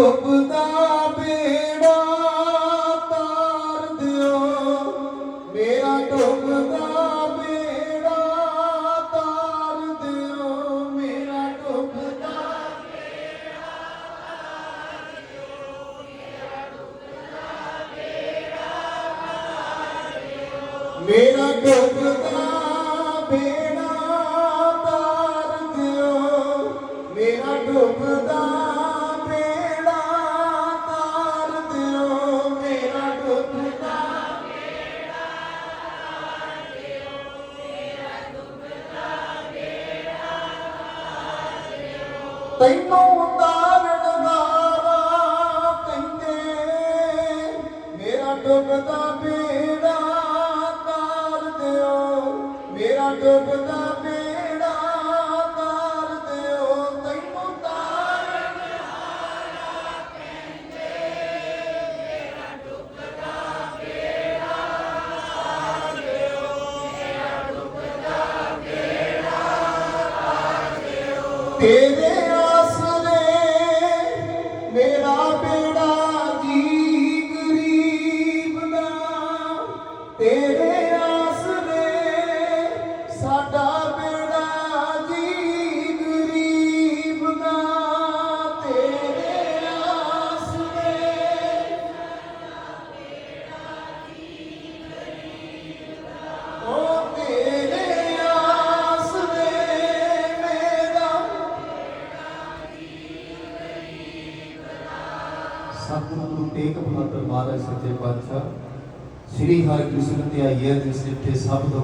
ਡੁੱਬਦਾ ਬੇੜਾ ਤਾਰ ਦਿਓ। ਮੇਰਾ ਡੁੱਬਦਾ ਬੇੜਾ ਤਾਰ ਦਿਓ। ਮੇਰਾ ਡੁੱਬਦਾ ਮੇਰਾ ਡੁੱਬਦਾ ਬੇੜਾ ਤਾਰ ਦਿਓ। ਮੇਰਾ ਡੁੱਬਦਾ ਬੇੜਾ ਤੈਨੂੰ ਤਾਰਨ ਵਾਲਾ ਕਹਿੰਦੇ ਮੇਰਾ ਡੁੱਬਦਾ ਬੇੜਾ ਤਾਰ ਦਿਓ। ਮੇਰਾ ਡੁੱਬਦਾ ਬੇੜਾ ਤਾਰ ਦਿਓ। ਤੈਨੂੰ ਤਾਰਨ ਤੇਰੇ ਸਤਿਗੁਰੂ ਤੇਗ ਬਹਾਦਰ ਮਹਾਰਾਜ ਸੱਚੇ ਪਾਤਸ਼ਾਹ। ਸ੍ਰੀ ਹਰਿ ਕ੍ਰਿਸ਼ਨ ਜਿਸ ਜਿੱਥੇ ਸਭ ਤੋਂ